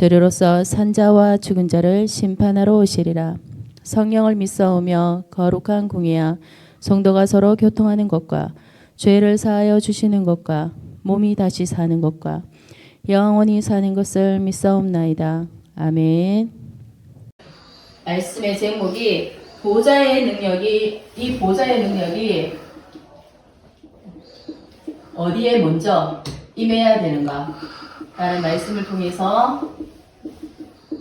저리로서 산자와 죽은 자를 심판하러 오시리라. 성령을 믿사오며 거룩한 공예야 성도가 서로 교통하는 것과 죄를 사하여 주시는 것과 몸이 다시 사는 것과 영원히 사는 것을 믿사옵나이다. 아멘. 말씀의 제목이 보좌의 능력이 이 보좌의 능력이 어디에 먼저 임해야 되는가? 라는 말씀을 통해서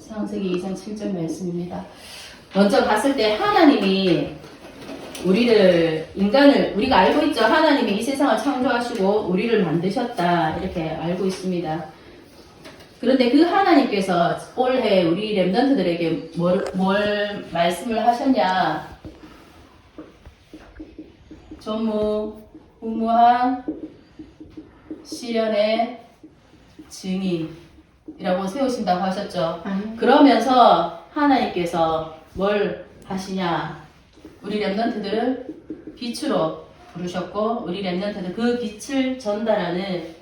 창세기 2장 7절 말씀입니다. 먼저 봤을 때 하나님이 우리를 인간을 우리가 알고 있죠. 하나님이 이 세상을 창조하시고 우리를 만드셨다 이렇게 알고 있습니다. 그런데 그 하나님께서 올해 우리 렘넌트들에게 뭘, 뭘 말씀을 하셨냐? 전무후무한 시련의 증인이라고 세우신다고 하셨죠. 그러면서 하나님께서 뭘 하시냐? 우리 렘넌트들을 빛으로 부르셨고 우리 렘넌트들 그 빛을 전달하는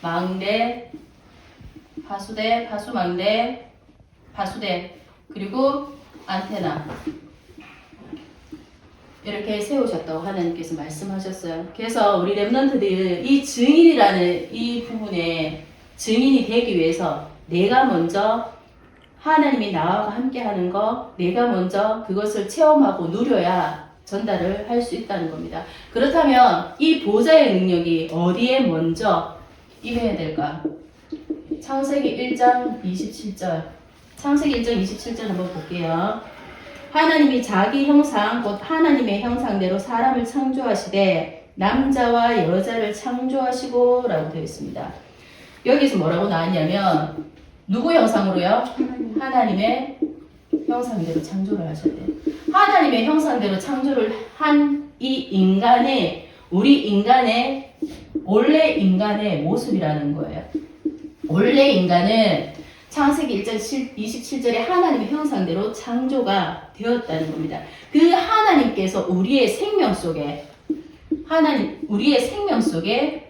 망대, 파수대, 파수망대, 파수대 그리고 안테나 이렇게 세우셨다고 하나님께서 말씀하셨어요. 그래서 우리 렘넌트들 이 증인이라는 이 부분에 증인이 되기 위해서 내가 먼저 하나님이 나와 함께 하는 거, 내가 먼저 그것을 체험하고 누려야 전달을 할 수 있다는 겁니다. 그렇다면 이 보좌의 능력이 어디에 먼저 임해야 될까? 창세기 1장 27절. 창세기 1장 27절 한번 볼게요. 하나님이 자기 형상, 곧 하나님의 형상대로 사람을 창조하시되 남자와 여자를 창조하시고 라고 되어 있습니다. 여기서 뭐라고 나왔냐면 누구 형상으로요? 하나님의 형상대로 창조를 하셨대. 하나님의 형상대로 창조를 한 이 인간의 우리 인간의 원래 인간의 모습이라는 거예요. 원래 인간은 창세기 1장 27절에 하나님의 형상대로 창조가 되었다는 겁니다. 그 하나님께서 우리의 생명 속에 하나님 우리의 생명 속에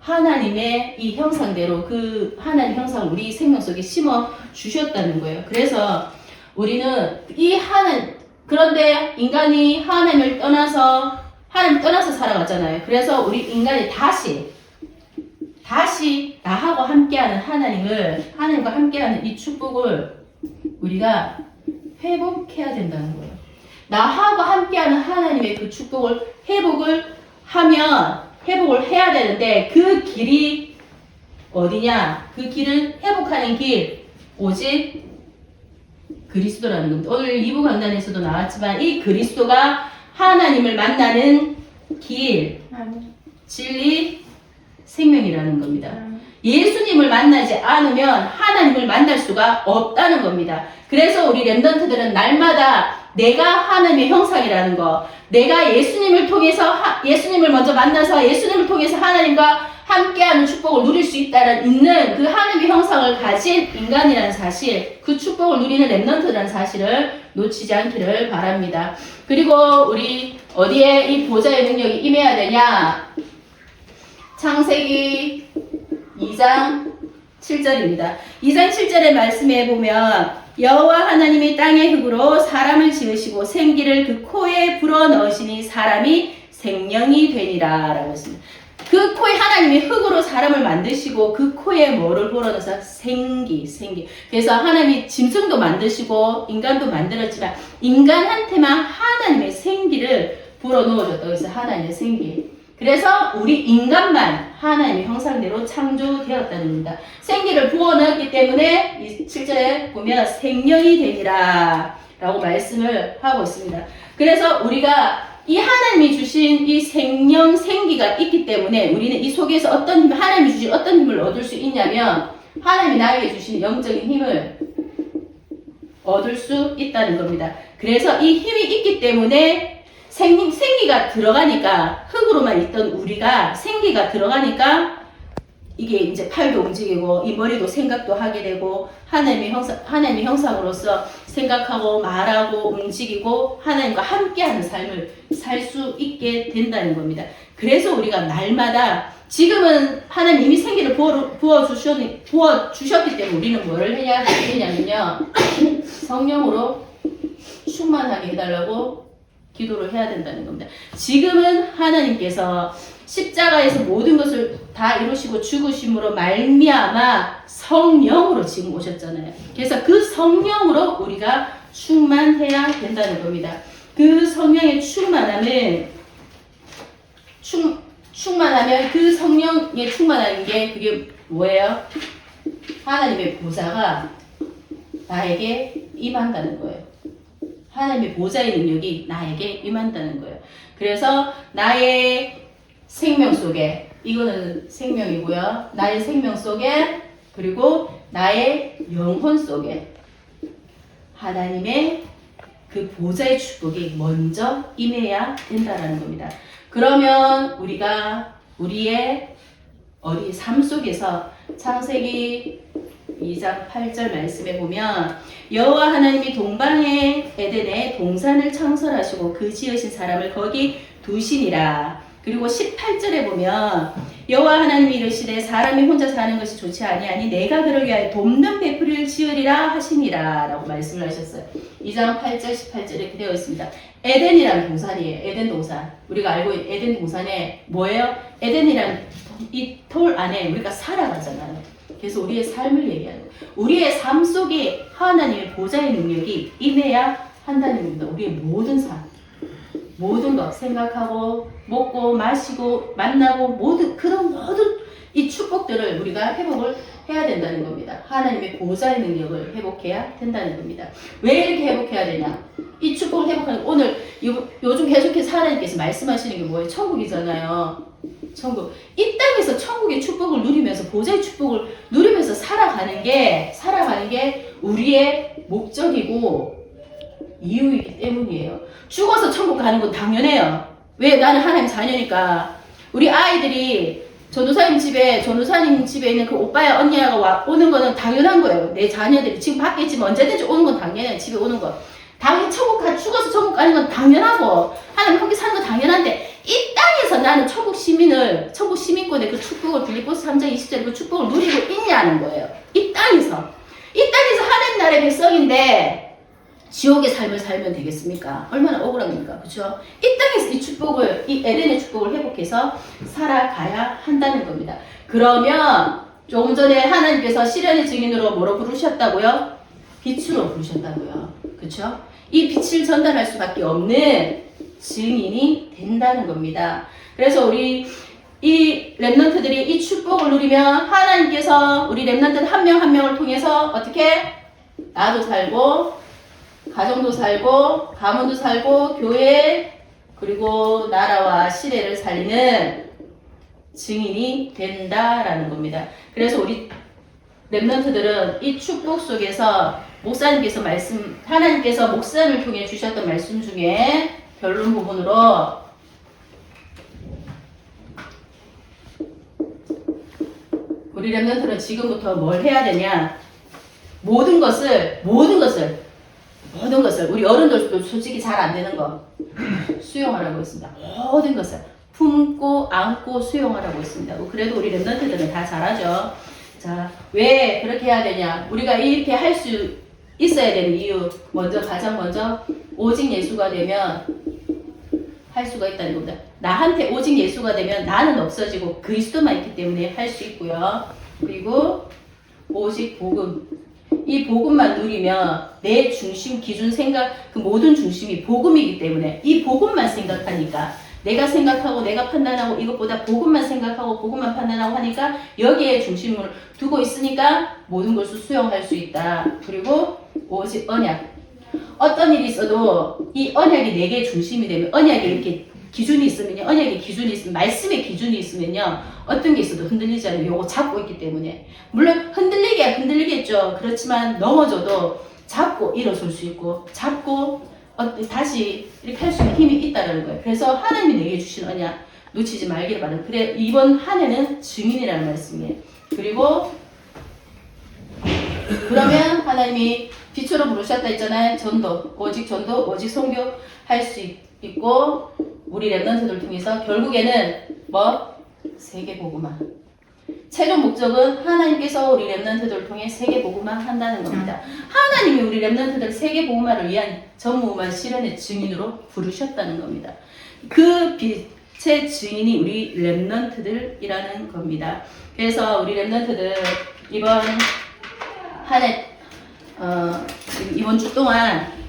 하나님의 이 형상대로 그 하나님 형상을 우리 생명 속에 심어 주셨다는 거예요. 그래서 우리는 이 하나님 그런데 인간이 하나님을 떠나서 하나님 떠나서 살아갔잖아요. 그래서 우리 인간이 다시 다시 나하고 함께하는 하나님을 하나님과 함께하는 이 축복을 우리가 회복해야 된다는 거예요. 나하고 함께하는 하나님의 그 축복을 회복을 하면 회복을 해야 되는데 그 길이 어디냐? 그 길을 회복하는 길 오직 그리스도라는 겁니다. 오늘 2부 강단에서도 나왔지만 이 그리스도가 하나님을 만나는 길, 진리, 생명이라는 겁니다. 예수님을 만나지 않으면 하나님을 만날 수가 없다는 겁니다. 그래서 우리 랩던트들은 날마다 내가 하나님의 형상이라는 거, 내가 예수님을 통해서 하, 예수님을 먼저 만나서 예수님을 통해서 하나님과 함께하는 축복을 누릴 수 있다는 있는 그 하나님의 형상을 가진 인간이라는 사실, 그 축복을 누리는 랩넌트라는 사실을 놓치지 않기를 바랍니다. 그리고 우리 어디에 이 보좌의 능력이 임해야 되냐? 창세기 2장 7절입니다. 2장 7절의 말씀에 보면 여호와 하나님이 땅의 흙으로 사람을 지으시고 생기를 그 코에 불어 넣으시니 사람이 생명이 되니라 라고 했습니다. 그 코에 하나님이 흙으로 사람을 만드시고 그 코에 뭐를 불어넣어서 생기, 생기. 그래서 하나님이 짐승도 만드시고 인간도 만들었지만 인간한테만 하나님의 생기를 불어넣어줬다고 해서 하나님의 생기. 그래서 우리 인간만 하나님의 형상대로 창조되었다는 겁니다. 생기를 부어넣었기 때문에 이 7절에 보면 생명이 되리라 라고 말씀을 하고 있습니다. 그래서 우리가 이 하나님이 주신 이 생명, 생기가 있기 때문에 우리는 이 속에서 어떤 힘, 하나님이 주신 어떤 힘을 얻을 수 있냐면 하나님이 나에게 주신 영적인 힘을 얻을 수 있다는 겁니다. 그래서 이 힘이 있기 때문에 생, 생기가 들어가니까 흙으로만 있던 우리가 생기가 들어가니까 이게 이제 팔도 움직이고 이 머리도 생각도 하게 되고 하나님의 형상 하나님의 형상으로서 생각하고 말하고 움직이고 하나님과 함께하는 삶을 살 수 있게 된다는 겁니다. 그래서 우리가 날마다 지금은 하나님 이미 생기를 부어, 부어, 주셨, 부어 주셨기 때문에 우리는 뭐를 해야 되냐면요. 성령으로 충만하게 해달라고 기도를 해야 된다는 겁니다. 지금은 하나님께서 십자가에서 모든 것을 다 이루시고 죽으심으로 말미암아 성령으로 지금 오셨잖아요. 그래서 그 성령으로 우리가 충만해야 된다는 겁니다. 그 성령의 충만함은 충, 충만하면 그 성령의 충만한 게 그게 뭐예요? 하나님의 보좌가 나에게 임한다는 거예요. 하나님의 보좌의 능력이 나에게 임한다는 거예요. 그래서 나의 생명 속에 이거는 생명이고요. 나의 생명 속에 그리고 나의 영혼 속에 하나님의 그 보좌의 축복이 먼저 임해야 된다라는 겁니다. 그러면 우리가 우리의 어디 삶 속에서 창세기 2장 8절 말씀에 보면 여호와 하나님이 동방의 에덴에 동산을 창설하시고 그 지으신 사람을 거기 두시니라. 그리고 18절에 보면 여호와 하나님이 이르시되 사람이 혼자 사는 것이 좋지 아니하니 내가 그를 위하여 돕는 베풀이를 지으리라 하시니라 라고 말씀을 하셨어요. 2장 8절 18절에 이렇게 되어 있습니다. 에덴이라는 동산이에요. 에덴 동산. 우리가 알고 있는 에덴 동산에 뭐예요? 에덴이라는 이 돌 안에 우리가 살아가잖아요. 그래서 우리의 삶을 얘기하는. 우리의 삶 속에 하나님의 보좌의 능력이 임해야 한다는 겁니다. 우리의 모든 삶. 모든 것 생각하고 먹고 마시고 만나고 모든 그런 모든 이 축복들을 우리가 회복을 해야 된다는 겁니다. 하나님의 보좌의 능력을 회복해야 된다는 겁니다. 왜 이렇게 회복해야 되냐? 이 축복을 회복하는 오늘 요, 요즘 계속해서 하나님께서 말씀하시는 게 뭐예요? 천국이잖아요. 천국. 이 땅에서 천국의 축복을 누리면서 보좌의 축복을 누리면서 살아가는 게 살아가는 게 우리의 목적이고 이유이기 때문이에요. 죽어서 천국 가는 건 당연해요. 왜? 나는 하나님 자녀니까. 우리 아이들이 전도사님 집에, 전도사님 집에 있는 그 오빠야, 언니야가 와, 오는 거는 당연한 거예요. 내 자녀들이 지금 밖에 있지만 언제든지 오는 건 당연해요. 집에 오는 거. 당연히 천국 가, 죽어서 천국 가는 건 당연하고, 하나님 함께 사는 건 당연한데, 이 땅에서 나는 천국 시민을, 천국 시민권의 그 축복을 빌리포스 3장 20절 그 축복을 누리고 있냐는 거예요. 이 땅에서. 이 땅에서 하나님 나라의 백성인데, 지옥의 삶을 살면 되겠습니까? 얼마나 억울합니까? 그렇죠? 이 땅에서 이 축복을 이 에덴의 축복을 회복해서 살아가야 한다는 겁니다. 그러면 조금 전에 하나님께서 시련의 증인으로 뭐로 부르셨다고요? 빛으로 부르셨다고요. 그렇죠? 이 빛을 전달할 수밖에 없는 증인이 된다는 겁니다. 그래서 우리 이 랩런트들이 이 축복을 누리면 하나님께서 우리 랩런트 한 명 한 명을 통해서 어떻게 나도 살고 가정도 살고 가문도 살고 교회 그리고 나라와 시대를 살리는 증인이 된다라는 겁니다. 그래서 우리 랩런트들은 이 축복 속에서 목사님께서 말씀 하나님께서 목사를 통해 주셨던 말씀 중에 결론 부분으로 우리 랩런트는 지금부터 뭘 해야 되냐? 모든 것을 모든 것을 모든 것을 우리 어른들도 솔직히 잘 안 되는 거 수용하라고 했습니다. 모든 것을 품고 안고 수용하라고 했습니다. 그래도 우리 랩런트들은 다 잘하죠. 자, 왜 그렇게 해야 되냐? 우리가 이렇게 할 수 있어야 되는 이유 먼저 가장 먼저 오직 예수가 되면 할 수가 있다는 겁니다. 나한테 오직 예수가 되면 나는 없어지고 그리스도만 있기 때문에 할 수 있고요. 그리고 오직 복음 이 복음만 누리면 내 중심 기준 생각 그 모든 중심이 복음이기 때문에 이 복음만 생각하니까 내가 생각하고 내가 판단하고 이것보다 복음만 생각하고 복음만 판단하고 하니까 여기에 중심을 두고 있으니까 모든 것을 수용할 수 있다. 그리고 오직 언약. 어떤 일이 있어도 이 언약이 내게 중심이 되면 언약이 이렇게 기준이 있으면요. 언약의 기준이 있으면 말씀의 기준이 있으면요. 어떤 게 있어도 흔들리지 않아요. 요거 잡고 있기 때문에. 물론 흔들리게 흔들리겠죠. 그렇지만 넘어져도 잡고 일어설 수 있고 잡고 어, 다시 이렇게 할 수 있는 힘이 있다는 거예요. 그래서 하나님이 내게 주신 언약 놓치지 말기를 바랍니다. 그래 이번 한 해는 증인이라는 말씀이에요. 그리고 그러면 하나님이 빛으로 부르셨다 했잖아요. 전도, 오직 전도, 오직 선교 할 수 있 고 우리 랩런트들 통해서 결국에는 뭐 세계 복음화. 최종 목적은 하나님께서 우리 랩런트들을 통해 세계 복음화 한다는 겁니다. 하나님이 우리 랩런트들 세계 복음화를 위한 전무후만 실현의 증인으로 부르셨다는 겁니다. 그 빛의 증인이 우리 랩런트들이라는 겁니다. 그래서 우리 랩런트들 이번 한해 어, 이번 주 동안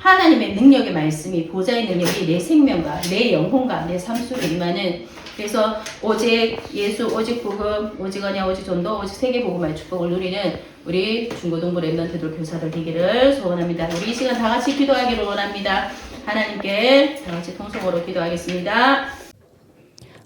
하나님의 능력의 말씀이 보좌의 능력이 내 생명과 내 영혼과 내 삶 속에 임하는 그래서 오직 예수 오직 복음 오직 언약 오직 전도 오직 세계 복음의 축복을 누리는 우리 중고등부 랩런트들 교사들 되기를 소원합니다. 우리 이 시간 다 같이 기도하기를 원합니다. 하나님께 다 같이 통성으로 기도하겠습니다.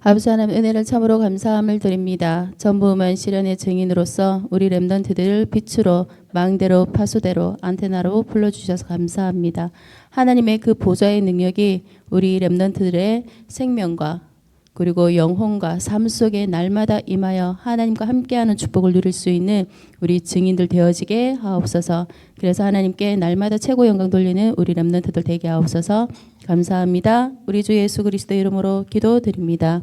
아버지 하나님 은혜를 참으로 감사함을 드립니다. 전부만 실현의 증인으로서 우리 렘넌트들을 빛으로 망대로 파수대로 안테나로 불러주셔서 감사합니다. 하나님의 그 보좌의 능력이 우리 렘넌트들의 생명과 그리고 영혼과 삶 속에 날마다 임하여 하나님과 함께하는 축복을 누릴 수 있는 우리 증인들 되어지게 하옵소서. 그래서 하나님께 날마다 최고 영광 돌리는 우리 렘넌트들 되게 하옵소서. 감사합니다. 우리 주 예수 그리스도 이름으로 기도드립니다.